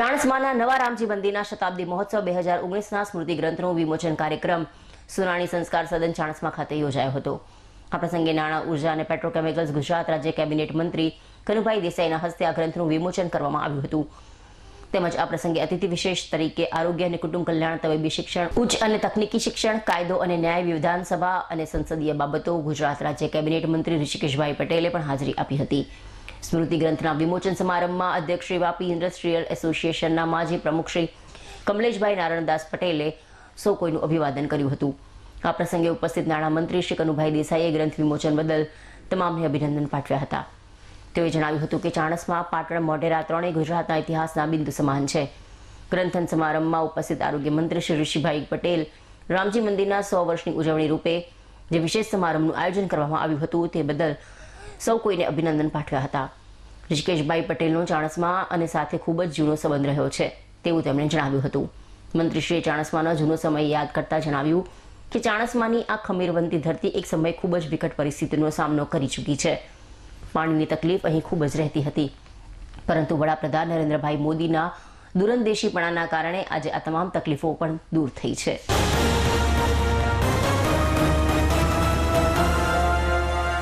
ચાણસ્માના નવા રામજી મંદિરના શતાબ્દી મહોત્સવ બે હજાર ઓગણીસના સ્મૃતિ ગ્રંથનું વિમોચન કાર્યક્રમ સુનાણી સંસ્કાર સદન ચાણસમા ખાતે યોજાયો હતો. આ પ્રસંગે નાણાં, ઊર્જા અને પેટ્રોકેમિકલ્સ ગુજરાત રાજ્ય કેબિનેટ મંત્રી કનુભાઈ દેસાઈના હસ્તે આ ગ્રંથનું વિમોચન કરવામાં આવ્યું હતું. તેમજ આ પ્રસંગે અતિથિ વિશેષ તરીકે આરોગ્ય અને કુટુંબ કલ્યાણ તબીબી શિક્ષણ, ઉચ્ચ અને તકનીકી શિક્ષણ, કાયદો અને ન્યાય વિધાનસભા અને સંસદીય બાબતો ગુજરાત રાજ્ય કેબિનેટ મંત્રી ઋષિકેશભાઈ પટેલે પણ હાજરી આપી હતી. સ્મૃતિ ગ્રંથના વિમોચન સમારંભમાં અધ્યક્ષ શ્રી વાપી ઇન્ડસ્ટ્રીયલ એસોસિએશનના માજી પ્રમુખ શ્રી કમલેશભાઈ નારણદાસ પટેલે સૌ કોઈનું અભિવાદન કર્યું હતું. આ પ્રસંગે ઉપસ્થિત નાણામંત્રી શ્રી કનુભાઈ દેસાઈએ ગ્રંથ વિમોચન બદલ તમામને અભિનંદન પાઠવ્યા હતા. તેઓએ જણાવ્યું હતું કે ચાણસમાં પાટણ મોઢેરા ત્રણેય ગુજરાતના ઇતિહાસના બિંદુ સમાન છે. ગ્રંથન સમારંભમાં ઉપસ્થિત આરોગ્ય મંત્રી શ્રી ઋષિભાઈ પટેલ રામજી મંદિરના સો વર્ષની ઉજવણી રૂપે જે વિશેષ સમારંભનું આયોજન કરવામાં આવ્યું હતું તે બદલ સૌ કોઈને અભિનંદન પાઠવ્યા હતા. ઋષિકેશભાઈ પટેલનો ચાણસમા અને સાથે ખૂબ જ જૂનો સંબંધ રહ્યો છે, તેવું તેમણે જણાવ્યું હતું. મંત્રીશ્રીએ ચાણસમાનો જૂનો સમય યાદ કરતા જણાવ્યું કે ચાણસમાની આ ખમીરવંતી ધરતી એક સમય ખૂબ જ વિકટ પરિસ્થિતિનો સામનો કરી ચૂકી છે. પાણીની તકલીફ અહીં ખૂબ જ રહેતી હતી. પરંતુ વડાપ્રધાન નરેન્દ્રભાઈ મોદીના દૂરંદેશીપણાના કારણે આજે આ તમામ તકલીફો પણ દૂર થઈ છે.